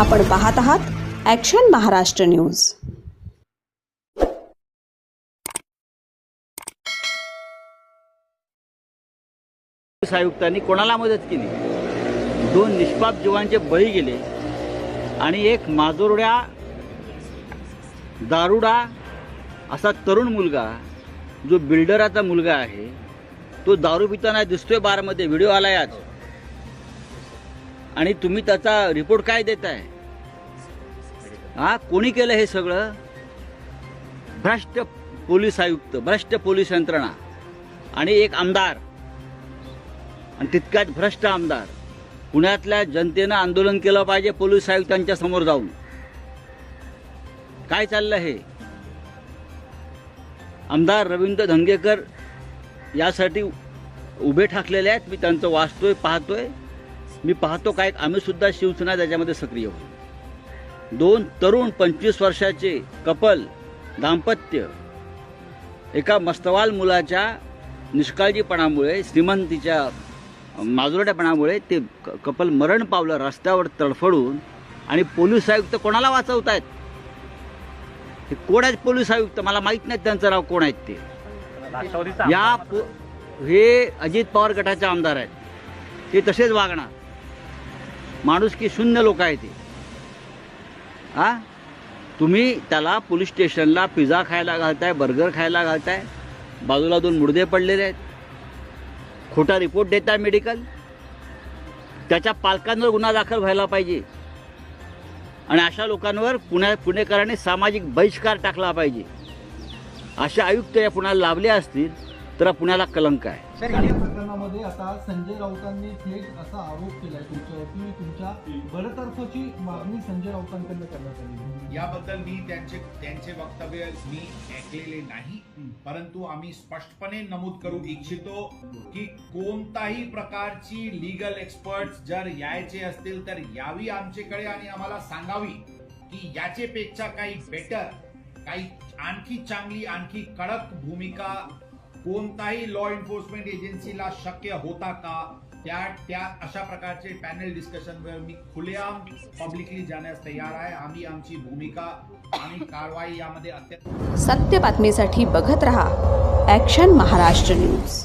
आपण पाहत आहात ॲक्शन महाराष्ट्र न्यूज पोलीस आयुक्तांनी कोणाला मदत केली? दोन निष्पाप जीवांचे बळी गेले आणि एक माजोरड्या दारुडा असा तरुण मुलगा जो बिल्डराचा मुलगा आहे तो दारू पिताना दिसतोय बारमध्ये. व्हिडिओ आलाय आज. आणि तुम्ही त्याचा रिपोर्ट काय देताय? हा कोणी केलं हे सगळं? भ्रष्ट पोलीस आयुक्त भ्रष्ट पोलीस यंत्रणा आणि एक आमदार. आणि तितक्यात भ्रष्ट आमदार. पुण्यातल्या जनतेनं आंदोलन केलं पाहिजे पोलीस आयुक्तांच्या समोर जाऊन. काय चाललं हे? आमदार रवींद्र धंगेकर यासाठी उभे ठाकलेले आहेत. मी त्यांचं वाचतोय पाहतोय. मी पाहतो काय आम्ही सुद्धा शिवसेना त्याच्यामध्ये सक्रिय होऊ दोन तरुण पंचवीस वर्षाचे कपल दाम्पत्य एका मस्तवाल मुलाच्या निष्काळजीपणामुळे श्रीमंतीच्या माजुरट्यापणामुळे ते कपल मरण पावलं रस्त्यावर तडफडून आणि पोलीस आयुक्त कोणाला वाचवतायत? हे कोण आहेत पोलीस आयुक्त? मला माहीत नाही त्यांचं नाव कोण आहेत ते. या हे अजित पवार गटाचे आमदार आहेत. ते तसेच वागणार. माणूस की शून्य लोक आहे ते हा? तुम्ही त्याला पोलीस स्टेशनला पिझ्झा खायला घालताय बर्गर खायला घालताय बाजूला दोन मुर्दे पडलेले आहेत. खोटा रिपोर्ट देताय मेडिकल. त्याच्या पालकांवर गुन्हा दाखल व्हायला पाहिजे. आणि अशा लोकांवर पुण्या पुणेकरांनी सामाजिक बहिष्कार टाकला पाहिजे. असे आयुक्त या पुण्याला लाभले असतील तर पुण्याला कलंक आहे. प्रकरणामध्ये आता संजय राऊतांनी थेट असा आरोप केलाय तुमच्यावर की तुमच्या बडतर्फची मागणी संजय राऊतांकडनं करण्यात आली. याबद्दल मी त्यांचे त्यांचे वक्तव्य मी ऐकलेले नाही. परंतु आम्ही स्पष्टपणे नमूद करू इच्छितो की कोणताही प्रकारची लीगल एक्सपर्ट जर यायचे असतील तर यावी आमच्याकडे आणि आम्हाला सांगावी की याचे पेक्षा काही बेटर काही आणखी चांगली आणखी कडक भूमिका कोणताही लॉ एन्फोर्समेंट एजन्सीला शक्य होता का? त्या त्या अशा प्रकारचे पॅनल डिस्कशनवर मी खुलेआम पब्लिकली जाण्यास तयार आहे. आम्ही आमची भूमिका आणि कारवाई यामध्ये अत्यंत सत्य बातमीसाठी बघत रहा ॲक्शन महाराष्ट्र न्यूज